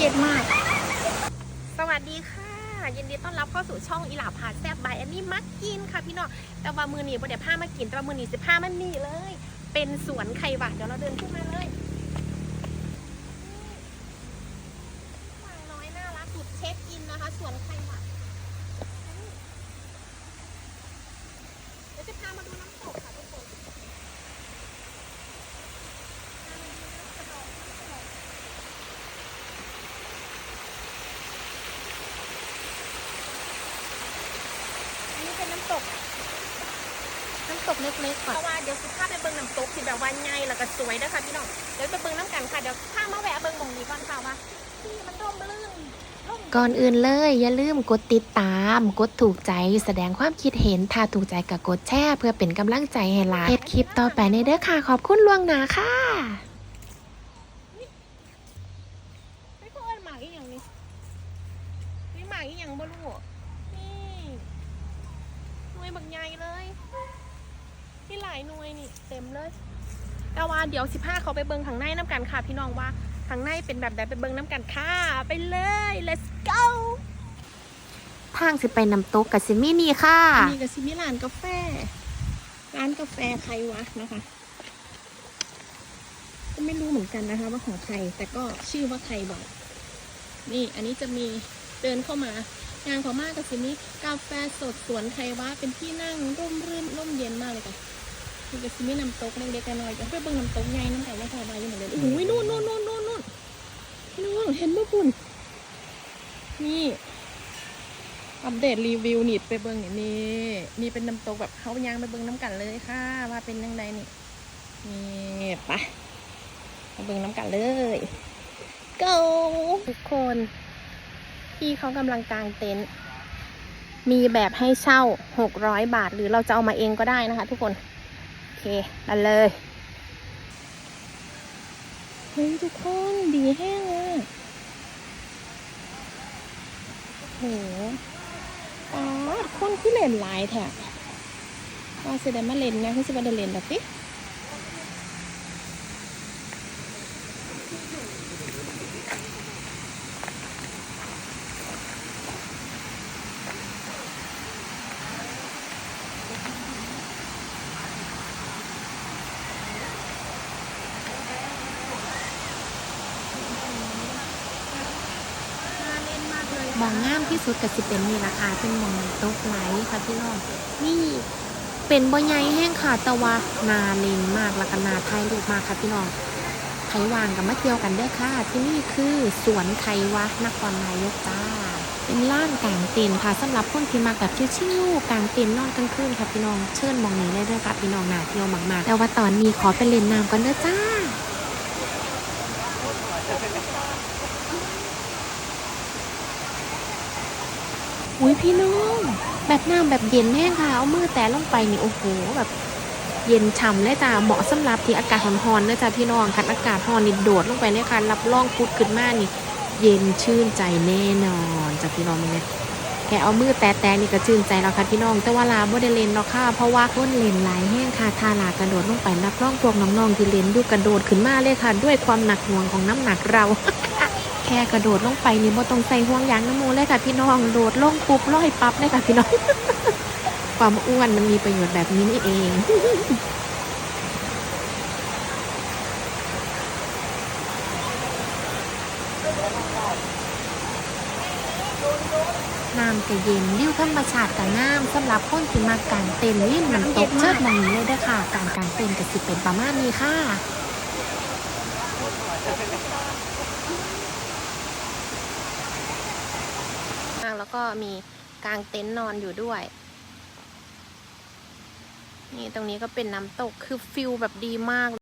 ด็ดมาก สวัสดีค่ะยินดีต้อนรับเข้าสู่ช่องอีหลาพาแซบบายแอนนี่มักกินค่ะพี่น้องแต่ว่ามือหนีบ่เดี๋ยวผ้ามากินแต่ว่ามือหนีสิผ้ามันหนีเลย เป็นสวนไข่หวานเดี๋ยวเราเดินขึ้นมาเลยฟางน้อยน่ารักสุดเช็คอินนะคะสวนไข่หวานเดี๋ยวจะพามาดูน้ำตกค่ะทุกคนพามาดูน้ำกระดองน้ำกระดอง อันนี้เป็นน้ำตก น้ำตกเล็กๆค่ะเพราะว่าเดี๋ยวสุภาพไปเบิ่งน้ำตกที่แบบว่าใหญ่แล้วก็สวยนะคะพี่น้องเดี๋ยวไปเบิ่งน้ำกันค่ะเดี๋ยวข้ามาแวะเบิ่งตรงนี้ก่อนค่ะว่าที่มันร่มรื่นร่มก่อนอื่นเลย อย่าลืมกดติดตาม กดถูกใจแสดงความคิดเห็น ถ้าถูกใจก็กดแชร์เพื่อเป็นกำลังใจให้หลานเฮ็ดคลิปต่อไปในเด้อค่ะ ขอบคุณล่วงหน้าค่ะไม่เพื่อนหมากอีกอย่างนี้นี่หมากอีกอย่างบ่รู้นี่หน่ วยบักใหญ่เลยที่หลายหน่วยนี่เต็มเลยแต่ว่าเดี๋ยวสิพาเขาไปเบิ่งข้างในน้ำกันค่ะ พี่น้องว่าข้างในเป็นแบบใดไปเบิ่งน้ำกันค่ะ ไปเลย let's go ทางสิไปนำตกกับซิมี่นี่ค่ะมีกับซิมิร้านกาแฟ ร้านกาแฟใครวะนะคะก็ไม่รู้เหมือนกันนะคะว่าของใครแต่ก็ชื่อว่าใครบอก นี่อันนี้จะมีเดินเข้ามา งานของมากกับซิมิกาแฟสดสวนไทยวะเป็นที่นั่งร่มรื่นร่มเย็นมากเลยค่ะมีกับซิมิน้ำตกเล็กๆน้อยๆก็เพื่อเบิ่งน้ำตกใหญ่น้ำไก่ว่าใครมาอยู่เหมือนเดิมโอ้โหนู่นนู่นนู่นนู่นนู่นพี่น้องเห็นไหมคุณนี่อัปเดตรีวิวนิดไปเบิ้งนี่นี่นี่เป็นน้ำตกแบบเขายางไปเบิ้งน้ำกันเลยค่ะ ว่าเป็นยังไงนี่นี่ไปมาเบิ้งน้ำกันเลย go ทุกคน พี่เขากำลังกางเต็นท์มีแบบให้เช่า600บาท หรือเราจะเอามาเองก็ได้นะคะ ทุกคน โอเคไปเลยเฮ้ยทุกคนดีแห้งอะโอ้โหอ๋อคนที่เล่นหลายแท้ว่าสิได้มาเล่นนะคือสิบ่ได้เล่นดอกติน่ มองงามที่สุดกับสิเป็นนี่ราคาเป็นมองน้ำตกไหลค่ะพี่น้องนี่เป็นบ่ใหญ่แห้งค่ะแต่ว่านาเลนมากแล้วก็นาไทยรูปมากค่ะพี่น้องไทยวางกับมะเที่ยวกันเด้อค่ะ ที่นี่คือสวนไทยวะนครนายกจ้า เป็นล้านกลางเต็นค่ะสำหรับคนที่มาแบบชิวๆกลางเต็นนอนกลางคืนค่ะพี่น้องเชิญมองนี้ได้ด้วยค่ะพี่น้องนาเที่ยวมากๆแต่ว่าตอนนี้ขอไปเล่นน้ำกันเด้อจ้า อุ้ยพี่น้อง แบบน้ำแบบเย็นแห้งค่ะ เอามือแต่ลงไปนี่โอ้โหแบบเย็นฉ่ำเลยจ้าเหมาะสำหรับที่อากาศร้อนๆนะจ้าพี่น้องคันอากาศร้อนนี่โดดลงไปเลยค่ะรับรองพุดขึ้นมานี่ เย็นชื่นใจแน่นอนจ้าพี่น้องเนี่ยแค่เอามือแตะๆนี่ก็ชื่นใจแล้วค่ะพี่น้อง แต่ว่าลาบ่ได้เลนหรอกค่ะเพราะว่าคนเล่นหลายแห้งค่ะทาลากระโดดลงไปรับรองพวกน้องๆที่เลนดูกระโดดขึ้นมาเลยค่ะ ด้วยความหนักหน่วงของน้ำหนักเรา แค่กระโดดลงไปนี่บ่ต้องใส่ห่วงยางน้ำมูเลยค่ะพี่น้องโดดลงปุ๊บลอยปั๊บเลยค่ะพี่น้อง ความอ้วนมันมีประโยชน์แบบนี้นี่เองน้ำก็เย็นวิวธรรมชาติก็งามสำหรับคนที่มากางเต็นท์ริมน้ำตกเชิดมองนี้เลยด้ค่ะ การกางเต็นท์ก็สิเป็นประมาณนี้ค่ะ แล้วก็มีกางเต็นท์นอนอยู่ด้วย นี่ตรงนี้ก็เป็นน้ำตกคือฟิลแบบดีมาก